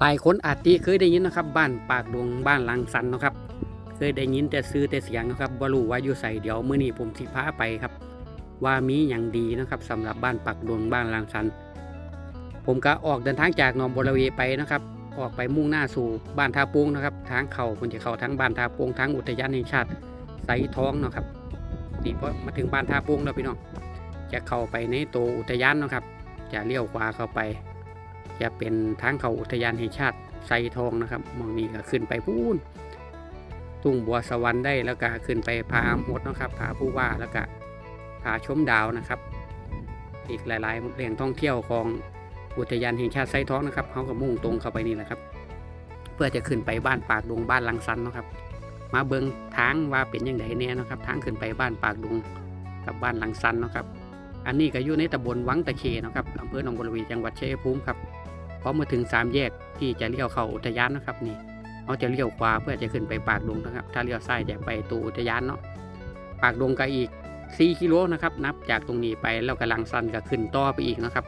หลายคนอาจที่เคยได้ยินนะครับ บ้านปากดวงบ้านลังสันนะครับ เคยได้ยินแต่ซื้อแต่เสียงนะครับบ่รู้ว่าอยู่ใส่เดี๋ยวมื้อนี้ผมสิพาไปครับ ว่ามีอย่างดีนะครับสำหรับบ้านปากดวงบ้านลังสัน ผมก็ออกเดินทางจากหนองบัวระเวไปนะครับ ออกไปมุ่งหน้าสู่บ้านท่าปุงนะครับทางเขาคนจะเข้าทั้งบ้านท่าปุงทั้งอุทยานแห่งชาติไสท้องนะครับนี่พอมาถึงบ้านท่าปุงแล้วพี่น้องจะเข้าไปในตัวอุทยานนะครับ จะเลี้ยวขวาเข้าไป จะเป็นทางเข้าอุทยานแห่งชาติไซทองนะครับมองนี้ก็ขึ้นไปพูนทุ่งบัวสวรรค์ได้แล้วก็ขึ้นไปพาอามดนะครับพาผู้ว่าแล้วก็พาชมดาวนะครับ อีกหลายๆแหล่งท่องเที่ยวของอุทยานแห่งชาติไซทองนะครับเขาก็มุ่งตรงเข้าไปนี่แหละครับ เพื่อจะขึ้นไปบ้านปากดงบ้านลังสันนะครับ มาเบิงทางว่าเป็นยังไงเนี่ยนะครับทางขึ้นไปบ้านปากดงกับบ้านลังสันนะครับ อันนี้ก็อยู่ในตำบลวังตะเคนะครับอำเภอหนองบัวระวีจังหวัดชัยภูมิครับ พอมาถึงสามแยกที่จะเลี้ยวเข้าอุทยานนะครับนี่เขาจะเลี้ยวขวาเพื่อจะขึ้นไปปากดงนะครับ ถ้าเลี้ยวซ้ายจะไปตัวอุทยานเนาะปากดงก็อีก 4 กิโลนะครับ นับจากตรงนี้ไปแล้วก็ลังสันก็ขึ้นต่อไปอีกนะครับ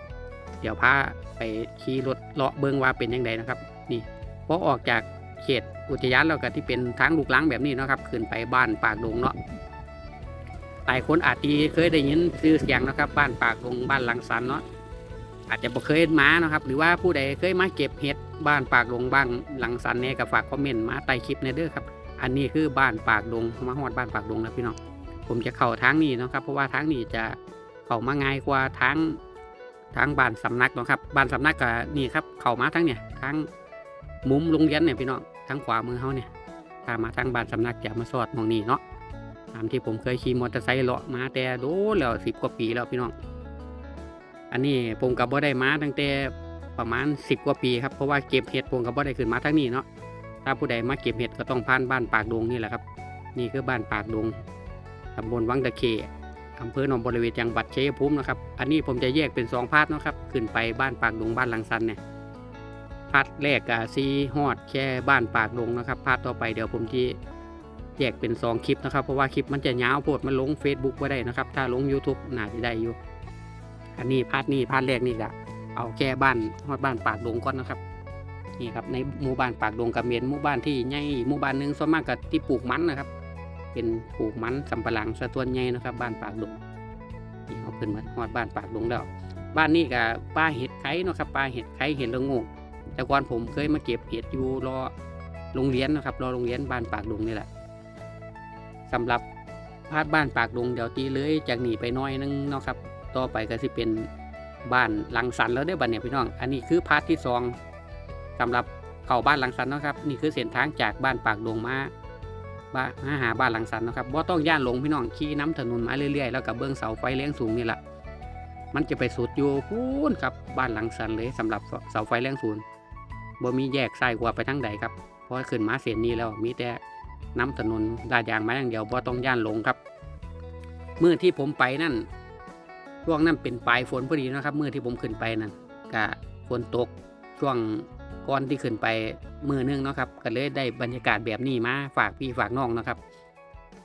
เดี๋ยวพาไปขี่รถเลาะเบิงว่าเป็นยังไงนะครับ นี่พอออกจากเขตอุทยานแล้วก็ที่เป็นทางลูกลังแบบนี้นะครับ ขึ้นไปบ้านปากดงเนาะหลายคนอาจจะเคยได้ยินชื่อเสียงนะครับ บ้านปากดงบ้านลังสันเนาะ อาจจะบ่เคยมานะครับ หรือว่าผู้ใดเคยมาเก็บเห็ดบ้านปากดงบ้านลังสันเนี่ยก็ฝากคอมเมนต์มาใต้คลิปในเด้อครับ อันนี้คือบ้านปากดงมาฮอดบ้านปากดงแล้วพี่น้องผมจะเข้าทางนี้นะครับ เพราะว่าทางนี้จะเข้ามาง่ายกว่าทางทางบ้านสำนักนะครับบ้านสำนักก็นี่ครับเข้ามาทางเนี่ยทางมุมโรงเรียนเนี่ยพี่น้องทางขวามือเขาเนี่ยถ้ามาทางบ้านสำนักจะมาสอดมองนี่เนาะตามที่ผมเคยขี่มอเตอร์ไซค์เลาะมาแต่โดนแล้วสิบกว่าปีแล้วพี่น้อง อันนี้ผมกับบ่ได้มาตั้งแต่ประมาณสิบกว่าปีครับเพราะว่าเก็บเห็ดผมกับบ่ได้ขึ้นมาทั้งนี้เนาะถ้าผู้ใดมาเก็บเห็ดก็ต้องผ่านบ้านปากดงนี่แหละครับ นี่คือบ้านปากดงตำบลวังตะเคอำเภอหนองบัวระเวจังหวัดชัยภูมินะครับอันนี้ผมจะแยกเป็นสองพาร์ทเนาะครับขึ้นไปบ้านปากดงบ้านลังสันเนี่ยพาร์ทแรกก็ซีฮอดแค่บ้านปากดงนะครับพาร์ทต่อไปเดี๋ยวผมที่แยกเป็น 2 คลิปนะครับ เพราะว่าคลิปมันจะยาวโพดมันลง Facebook ไว้ได้นะครับ ถ้าลง YouTube น่าจะได้อยู่ อันนี้พาร์ทนี้พาร์ทแรกนี่ก็เอาแค่บ้านฮอดบ้านปากดงก่อนนะครับนี่ครับในหมู่บ้านปากดงกับเมียนหมู่บ้านที่ใหญ่หมู่บ้านหนึ่งส่วนมากกับที่ปลูกมันนะครับ เป็นปลูกมันสำปะหลังสะตวนใหญ่นะครับ บ้านปากดงนี่เขาขึ้นมาฮอดบ้านปากดงแล้ว บ้านนี้กับป้าเห็ดไข่นะครับป้าเห็ดไข่เห็ดละงกแต่ก่อนผมเคยมาเก็บเห็ดอยู่รอโรงเรียนนะครับรอโรงเรียนบ้านปากดงนี่แหละสำหรับพาดบ้านปากดงเดี๋ยวตีเลยจากหนีไปน้อยนึงเนาะครับ ต่อไปก็สิเป็นบ้านหลังสันแล้วได้อบัดเนี่ยพี่น้อง อันนี้คือพาร์ทที่สองสำหรับเข้าบ้านหลังสันนะครับนี่คือเส้นทางจากบ้านปากดงมาบ้านมาหาบ้านหลังสันนะครับบ่ต้องย่านลงพี่น้องขี่น้ำถนนมาเรื่อยๆแล้วกับเบื้องเสาไฟแรงสูงนี่แหละมันจะไปสุดอยู่พูนครับบ้านหลังสันเลยสำหรับเสาไฟแรงสูงบ่มีแยกซ้ายขวาไปทางใดครับเพราะขึ้นมาเส้นนี้แล้วมีแต่น้ำถนนลาดยางมาอย่างเดียวบ่ต้องย่านลงครับเมื่อที่ผมไปนั่น ช่วงนั้นเป็นปลายฝนพอดีนะครับเมื่อที่ผมขึ้นไปนั่นกะฝนตกช่วงก่อนที่ขึ้นไปมือนึงเนาะครับก็เลยได้บรรยากาศแบบนี้มาฝากพี่ฝากน้องนะครับ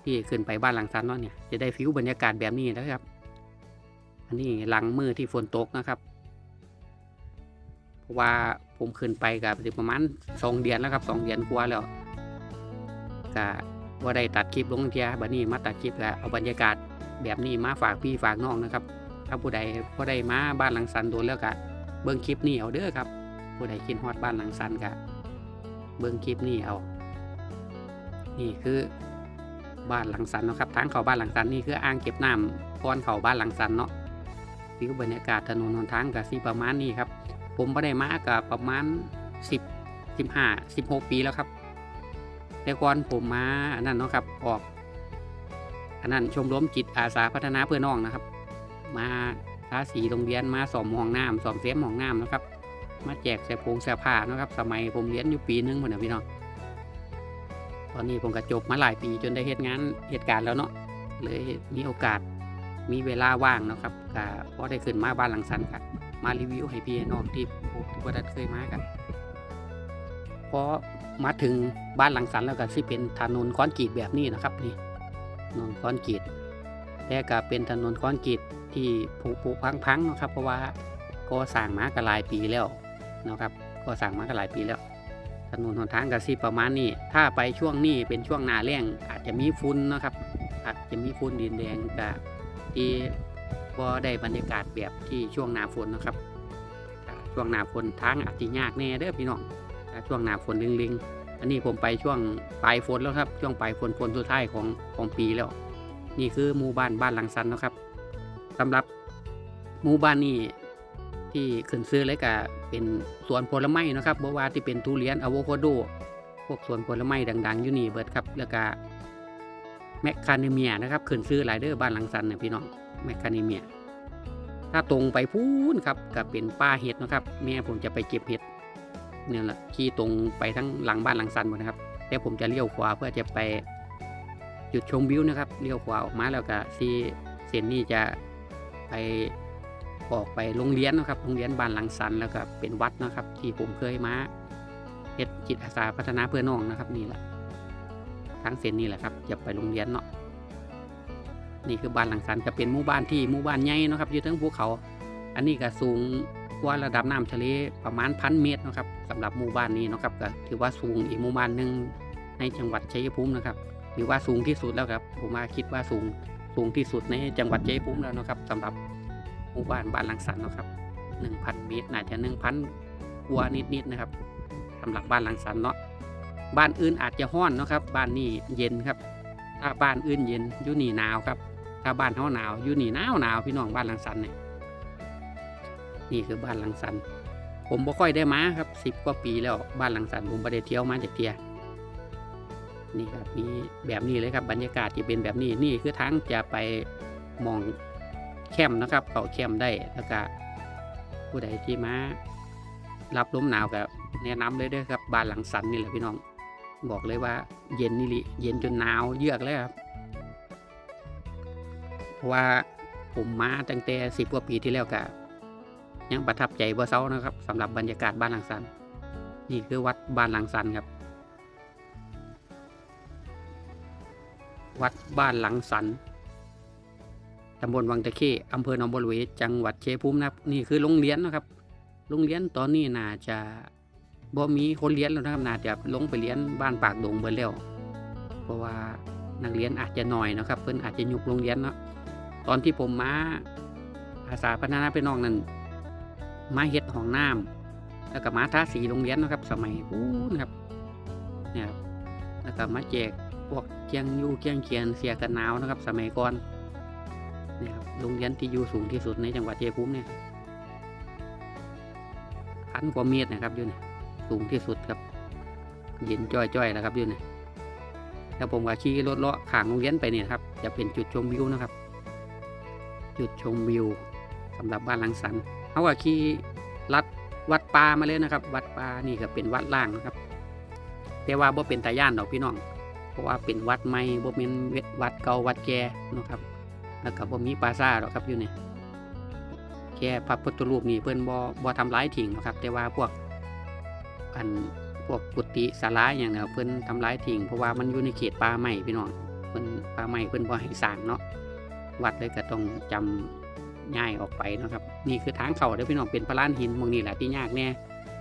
ที่ขึ้นไปบ้านหลังซันเนาะเนี่ยจะได้ฟิวบรรยากาศแบบนี้นะครับ อันนี้หลังมือที่ฝนตกนะครับเพราะว่าผมขึ้นไปกับประมาณสองเดือนแล้วครับสองเดือนกว่าแล้วก็ว่าได้ตัดคลิปลงเทียบัดนี้มาตัดคลิปแล้วเอาบรรยากาศแบบนี้มาฝากพี่ฝากน้องนะครับ ถ้าผู้ใดพอได้มาบ้านหลังสันโดนแล้วก็เบิ้งคลิปนี้เอาเด้อครับ ผู้ใดคิดฮอดบ้านหลังสันก็เบิ้งคลิปนี้เอา นี่คือบ้านหลังสันเนาะครับทางเข้าบ้านหลังสันนี่คืออ่างเก็บน้ำก่อนเข้าบ้านหลังสันเนาะวิวบรรยากาศถนนหนทางกับสีประมาณนี้ครับ ผมไ่ได้มากับประมาณ 10 15 16 ปีแล้วครับแต่ก่อนผมมาอันนั้นเนาะครับออกอันนั้นชมรมจิตอาสาพัฒนาเพื่อน้องนะครับ มาทาสีโรงเรียนมาสอมห้องน้ำสอมเสียมห้องน้ำนะครับ มาแจกเสื้อผงเสื้อผ้านะครับ สมัยผมเรียนอยู่ปีนึงเหมือนพี่น้องตอนนี้ผมก็จบมาหลายปีจนได้เหตุงานเหตุการณ์แล้วเนาะเลยมีโอกาสมีเวลาว่างนะครับก็พอได้ขึ้นมาบ้านหลังสันครับมารีวิวให้พี่น้องที่ผมที่ว่าได้เคยมากันพอมาถึงบ้านหลังสันแล้วก็สิเป็นถนนคอนกรีตแบบนี้นะครับนี่ถนนคอนกรีต แต่ก็เป็นถนนคอนกรีตที่ผุผุพังพังๆนะครับ เพราะว่าก็สร้างมากันหลายปีแล้วนะครับก็สั่งมาก็หลายปีแล้ว ถนนหนทางก็สิประมาณนี้ ถ้าไปช่วงนี้เป็นช่วงหนาแรงอาจจะมีฝุ่นนะครับ อาจจะมีฝุ่นดินแดงกับที่บ่ได้บรรยากาศแบบที่ช่วงหนาฝนนะครับ ช่วงหนาฝนทางอาจจะยากแน่เด้อพี่น้องช่วงหนาฝนลิงๆอันนี้ผมไปช่วงปลายฝนแล้วครับ ช่วงปลายฝนฝนสุดท้ายของของปีแล้ว นี่คือหมู่บ้านบ้านหลังสันนะครับสำหรับหมู่บ้านนี้ที่ขึ้นซื้อเลยก็เป็นสวนผลไม้นะครับบ่ว่าที่เป็นทุเรียนอะโวคาโด พวกสวนผลไม้ดัง ๆ อยู่นี่เบิดครับ แล้วก็แมคคาเนเมียนะครับขึ้นซื้อหลายเด้อบ้านหลังสันเนี่ยพี่น้องแมคคาเนเมีย ถ้าตรงไปพูนครับก็เป็นป่าเห็ดนะครับ แม่ผมจะไปเก็บเห็ดเนี่ยแหละขี่ตรงไปทั้งหลังบ้านหลังสันหมดนะครับแต่ผมจะเลี้ยวขวาเพื่อจะไป จุดชมวิวนะครับเลี้ยวขวาออกมาแล้วก็ซีเส้นนี้จะไปออกไปโรงเรียนนะครับโรงเรียนบ้านหลังสันแล้วก็เป็นวัดนะครับ ที่ผมเคยมาเฮ็ดจิตอาสาพัฒนาเพื่อน้องนะครับนี่แหละทางเส้นนี้แหละครับจะไปโรงเรียนเนาะนี่คือบ้านหลังสันจะเป็นหมู่บ้านที่หมู่บ้านใหญ่นะครับอยู่ทั้งภูเขา อันนี้ก็สูงกว่าระดับน้ำทะเลประมาณพันเมตรนะครับสำหรับหมู่บ้านนี้นะครับก็ถือว่าสูงอีกหมู่บ้านหนึ่งในจังหวัดชัยภูมินะครับ ถือว่าสูงที่สุดแล้วครับ ผมว่าคิดว่าสูงสูงที่สุดในจังหวัดชัยภูมิแล้วนะครับสำหรับหมู่บ้านบ้านหลังสันนะครับหนึ่งพันเมตรน่าจะหนึ่งพันกว่านิดๆนะครับสำหรับบ้านหลังสันเนาะบ้านอื่นอาจจะห้อนนะครับ บ้านนี้เย็นครับ ถ้าบ้านอื่นเย็นอยู่นี่หนาวครับ ถ้าบ้านเขาหนาวอยู่นี่หนาวหนาวพี่น้องบ้านหลังสันเนี่ยนี่คือบ้านหลังสันผมบ่ค่อยได้มาครับสิบกว่าปีแล้วบ้านหลังสันผมไ่ได้เที่ยวมาจากเทีย นี่ครับมีแบบนี้เลยครับบรรยากาศจะเป็นแบบนี้นี่คือทางจะไปมองแคมนะครับเขาแคมได้แล้วก็ผู้ใดที่มารับลมหนาวกับแนะนำเลยด้อครับบ้านหลังสันนี่แหละพี่น้อง บอกเลยว่าเย็นนี่ลิเย็นจนหนาวเยือกเลยครับเพราะว่าผมมาตั้งแต่สิบกว่าปีที่แล้วกับยังประทับใจบ่เซานะครับสำหรับบรรยากาศบ้านหลังสัน นี่คือวัดบ้านหลังสันครับ วัดบ้านหลังสันตำบลวังตะเข้อำเภอหนองบัวระเวจังหวัดเชียงภูมินะครับนี่คือโรงเรียนนะครับ โรงเรียนตอนนี้น่าจะบ่มีคนเรียนแล้วนะครับน่าจะลงไปเรียนบ้านปากดงเบิดแล้วเพราะว่านักเรียนอาจจะหน่อยนะครับ เพิ่นอาจจะยุบโรงเรียนเนาะตอนที่ผมมาอาสาพัฒนาพี่น้องนั้นมาเฮ็ดห้องน้ำแล้วก็มาทาสีโรงเรียนนะครับ สมัยปู้นะครับเนี่ยครับแล้วก็มาแจก พวกเกียงยูเกียงเขียนเสียกันหนาวนะครับ สมัยก่อนเนี่ยครับโรงเรียนที่อยู่สูงที่สุดในจังหวัดเชัยภูมิเนี่ยพันกว่าเมตรนะครับอยู่เนี่ยสูงที่สุดครับเย็นจ้อยๆนะครับอยู่เนี่ยแล้วผมก็ขี่รถเลาะข้างโรงเรียนไปเนี่ยครับ จะเป็นจุดชมวิวนะครับ จุดชมวิวสำหรับบ้านหลังสันเขาก็ขี่ลัดวัดป่ามาเลยนะครับ วัดป่านี่ก็เป็นวัดล่างนะครับ แต่ว่าบ่เป็นตาย่านดอกพี่น้อง เพราะว่าเป็นวัดใหม่บ่เป็นวัดเก่าวัดแก่นะครับ แล้วก็บ่มีปราสาทหรอกครับอยู่นี่แค่พระพุทธรูปนี่เพิ่นบ่บ่ทำร้ายทิ้งหรอกครับ แต่ว่าพวกอันพวกกุฏิศาลาอย่างเนี่ยเพิ่นทำร้ายทิ้งเพราะว่ามันอยู่ในเขตป่าใหม่พี่น้องเพิ่นป่าใหม่เพิ่นบ่ให้สร้างเนาะวัดเลยก็ต้องจำง่ายออกไปนะครับ นี่คือทางเข้าเด้อพี่น้องเป็นพระลานหินมองนี่แหละที่ยากแน่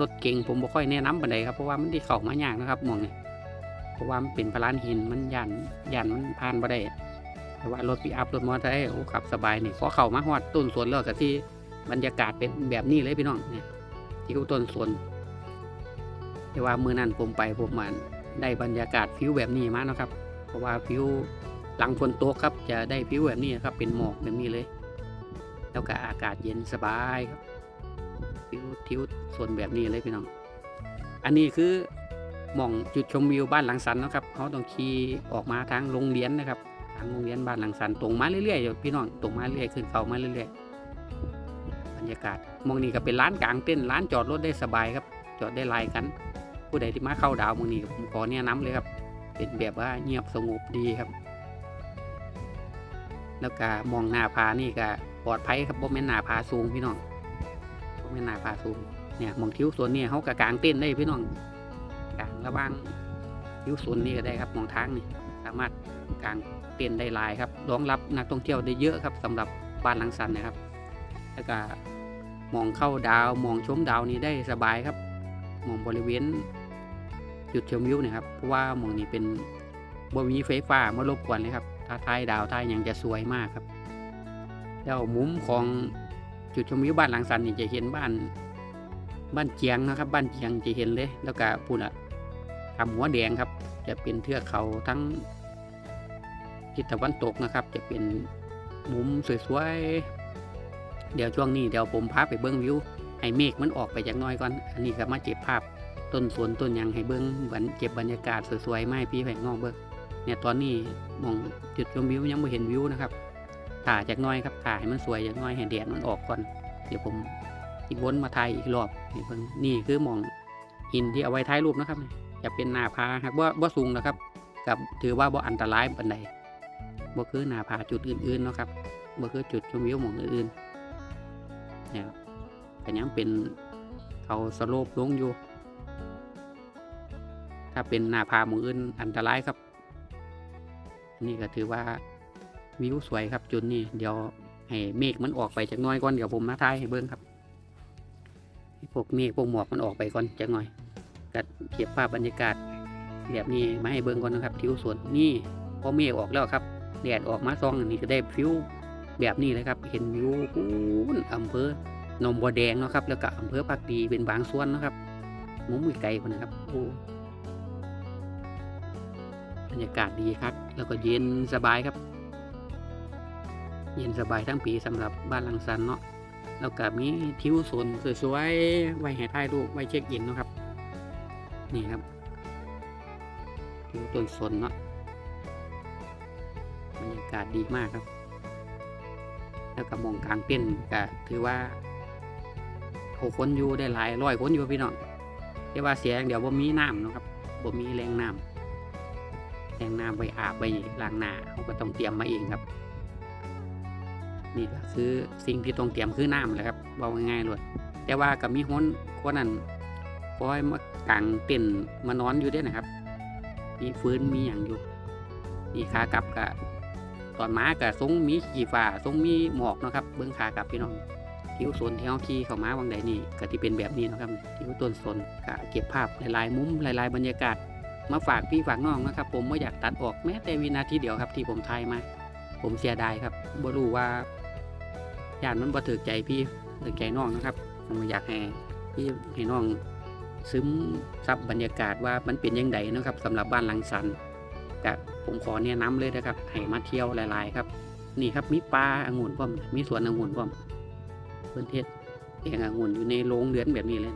รถเก่งผมบ่ค่อยแนะนำปานใดครับเพราะว่ามันที่เข้ามายากนะครับมองนี่ ราะว่ามันเป็นพลานหินมันยันยันมันผ่านบ่ได้แต่ว่ารถปีอัพรถมอเตอร์ไซค์โอ้ขับสบายนี่พอเข้ามาฮอดต้นสวนแล้วก็ที่บรรยากาศเป็นแบบนี้เลยพี่น้องเนี่ยที่เขาต้นสวนแต่ว่ามือนั้นผมไปผมมันได้บรรยากาศฟิวแบบนี้มาเนาะครับ เพราะว่าฟิวหลังฝนตกครับ จะได้ฟิวแบบนี้ครับ เป็นหมอกแบบนี้เลย แล้วก็อากาศเย็นสบายครับทิวทิวส่วนแบบนี้เลยพี่น้อง อันนี้คือ มองจุดชมวิวบ้านหลังสันนะครับเขาต้องขี่ออกมาทางโรงเรียนนะครับ ทางโรงเรียนบ้านหลังสันตรงมาเรื่อยๆอยู่พี่น้องตรงมาเรื่อยขึ้นเขามาเรื่อยๆบรรยากาศมองนี้ก็เป็นร้านกลางเต้นร้านจอดรถได้สบายครับ จอดได้ลายกัน ผู้ใดที่มาเข้าดาวมองนี้ผมขอแนะนำเลยครับ เป็นแบบว่าเงียบสงบดีครับ แล้วก็มองหน้าผานี่ก็ปลอดภัยครับบ่แม่นหน้าผาสูงพี่น้องบ่แม่นหน้าผาสูงเนี่ยมองทิวสวนนี่เขาก็กางเต้นได้พี่น้อง ระว่างทิวสวนนี่ก็ได้ครับมองทางนี่สามารถกางเต้นได้หลายครับรองรับนักท่องเที่ยวได้เยอะครับสำหรับบ้านหลังสันนะครับ แล้วก็มองเข้าดาวมองชมดาวนี่ได้สบายครับ มองบริเวณจุดชมวิวนี่ยครับเพราะว่ามองนี้เป็นบ่มีไฟฟ้ามารบกวนเลยครับถ้าทายดาวทายยังจะสวยมากครับ แล้วมุมของจุดชมวิวบ้านหลังสันนี่จะเห็นบ้านบ้านเจียงนะครับ บ้านเจียงจะเห็นเลย แล้วก็พูดอะ ทำหัวแดงครับ จะเป็นเทือกเขาทั้งทิศตะวันตกนะครับ จะเป็นมุมสวยๆเดี๋ยวช่วงนี้เดี๋ยวผมพาไปเบิ้งวิวให้เมฆมันออกไปจากน้อยก่อน อันนี้ก็มาเก็บภาพต้นสวนต้นยังให้เบิ้งเหมือนเก็บบรรยากาศสวยๆไม่พี่แผงนอกเบิ้งเนี่ยตอนนี้มองจุดชมวิวยังไม่เห็นวิวนะครับถ่ายจากน้อยครับถ่ายให้มันสวยจากน้อยให้แดดมันออกก่อน เดี๋ยวผมอีกวนมาถ่ายอีกรอบนี่เบิ่งนี่คือมองหินที่เอาไว้ถ่ายรูปนะครับ จะเป็นหน้าผาครับว่าว่าสูงนะครับ กับถือว่าบ่อันตรายปานใดบ่คือหน้าผาจุดอื่นๆเนาะครับบ่คือจุดชมวิวหมองอื่นๆเนี่ยก็ยังเป็นเขาสโลปลงอยู่ ถ้าเป็นหน้าผาหมองอื่นอันตรายครับ นี่ก็ถือว่าวิวสวยครับจุดนี้เดี๋ยวให้เมฆมันออกไปจากน้อยก่อนเดี๋ยวผมมาถ่ายให้เบิ้งครับให้พวกเมฆพวกหมอกมันออกไปก่อนจากหน่อย ก็เก็บภาพบรรยากาศแบบนี้มาให้เบิ้งก่อนนะครับทิวสวนนี่พอเมฆออกแล้วครับแดดออกมาซองนนี้ก็ได้ฟิวแบบนี้เลยครับ เห็นวิวปูนอำเภอหนองบัวแดงเนาะครับ แล้วก็อำเภอปากดีเป็นบางส่วนนะครับมุมไกลคนนะครับโอ้บรรยากาศดีครับ แล้วก็เย็นสบายครับ เย็นสบายทั้งปีสำหรับบ้านหลังสันเนาะแล้วก็มีทิวสวนสวยๆไว้ให้ถ่ายรูปไว้เช็คอินเนาะครับ นี่ครับทิวต้นสนเนาะบรรยากาศดีมากครับ แล้วก็หมองกลางเต้นก็ถือว่าโหคนอยู่ได้หลายร้อยคนอยู่พี่น้องแต่ว่าเสียอย่างเดี๋ยวบ่มีน้ำนะครับบ่มีแรงน้ำแรงน้ำไปอาบไปล้างหน้าเขาก็ต้องเตรียมมาเองครับ นี่ก็คือสิ่งที่ต้องเตรียมคือน้ำแหละครับบอกง่ายๆเลยแต่ว่ากับมีคนคนนั้น คอยมากางเต็นมานอนอยู่ด้วยนะครับ มีฟื้นมีอย่างอยู่นี่ขากลับกับตอนม้ากับทรงมีขี่ฟ้าทรงมีหมอกนะครับ เบื้องขากลับพี่น้องทิวสนที่เขาขี่เข้ามาวังใดนี่ก็ที่เป็นแบบนี้นะครับทิวต้นสนก็เก็บภาพหลายๆ มุมหลาย ๆ บรรยากาศ มาฝากพี่ฝากน้องนะครับ ผมไม่อยากตัดออกแม้แต่วินาทีเดียวครับที่ผมถ่ายมา ผมเสียดายครับบ่รู้ว่าญาติมันบ่ถือใจพี่ถือใจน้องนะครับผมอยากให้พี่ให้น้อง ซึมซับบรรยากาศว่ามันเป็นยังไงนะครับสำหรับบ้านหลังสันแต่ผมขอแนะนำเลยนะครับให้มาเที่ยวหลาย ๆ ครับ นี่ครับมีปลาองุ่นพร้อมมีสวนองุ่นพร้อมเพื่อนเทศเององุ่นอยู่ในโรงเรือนแบบนี้เลย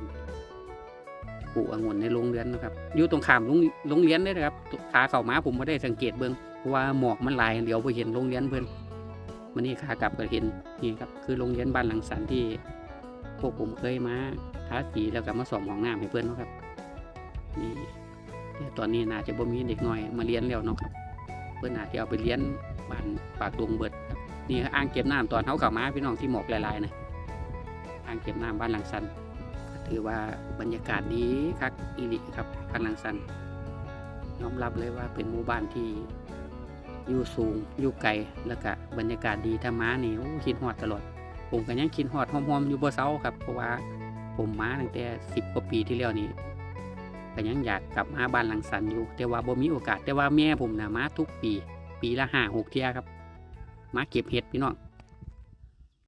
ปลูกองุ่นในโรงเรือนนะครับอยู่ตรงข้ามโรงโรงเรียนเลยนะครับขาเข้าม้าผมไม่ได้สังเกตเบิ่งเพราะว่าหมอกมันลายเดี๋ยวไปเห็นโรงเรียนเพื่อนมันนี่ขากลับก็เห็นนี่ครับคือโรงเรียนบ้านหลังสันที่ พวกผมเคยมาทาสีแล้วก็มาสอมห้องน้ำให้เพื่อนนะครับนี่แต่ตอนนี้น่าจะบ่มีเด็กน้อยมาเรียนแล้วเนาะครับ เพื่อนอาจจะเอาไปเรียนบ้านปากดวงเบิดครับนี่อ่างเก็บน้ำตอนเขาเข้ามาพี่น้องที่หมอกหลายๆนะอ่างเก็บน้ำบ้านหลังสันถือว่าบรรยากาศดีคักอีหลิครับบ้านหลังสันยอมรับเลยว่าเป็นหมู่บ้านที่อยู่สูงอยู่ไกลแล้วก็บรรยากาศดีถ้ามานี่โอ้คิดฮอดตลอด ผมก็ยังคิดหอดหอมๆอยู่บ่เซาครับ เพราะว่าผมมาตั้งแต่สิบกว่าปีที่แล้วนี่ก็ยังอยากกลับมาบ้านหลังสันอยู่ แต่ว่าบ่มีโอกาสแต่ว่าแม่ผมนะมาทุกปี ปีละห้าหกเที่ยครับ มาเก็บเห็ดพี่น้อง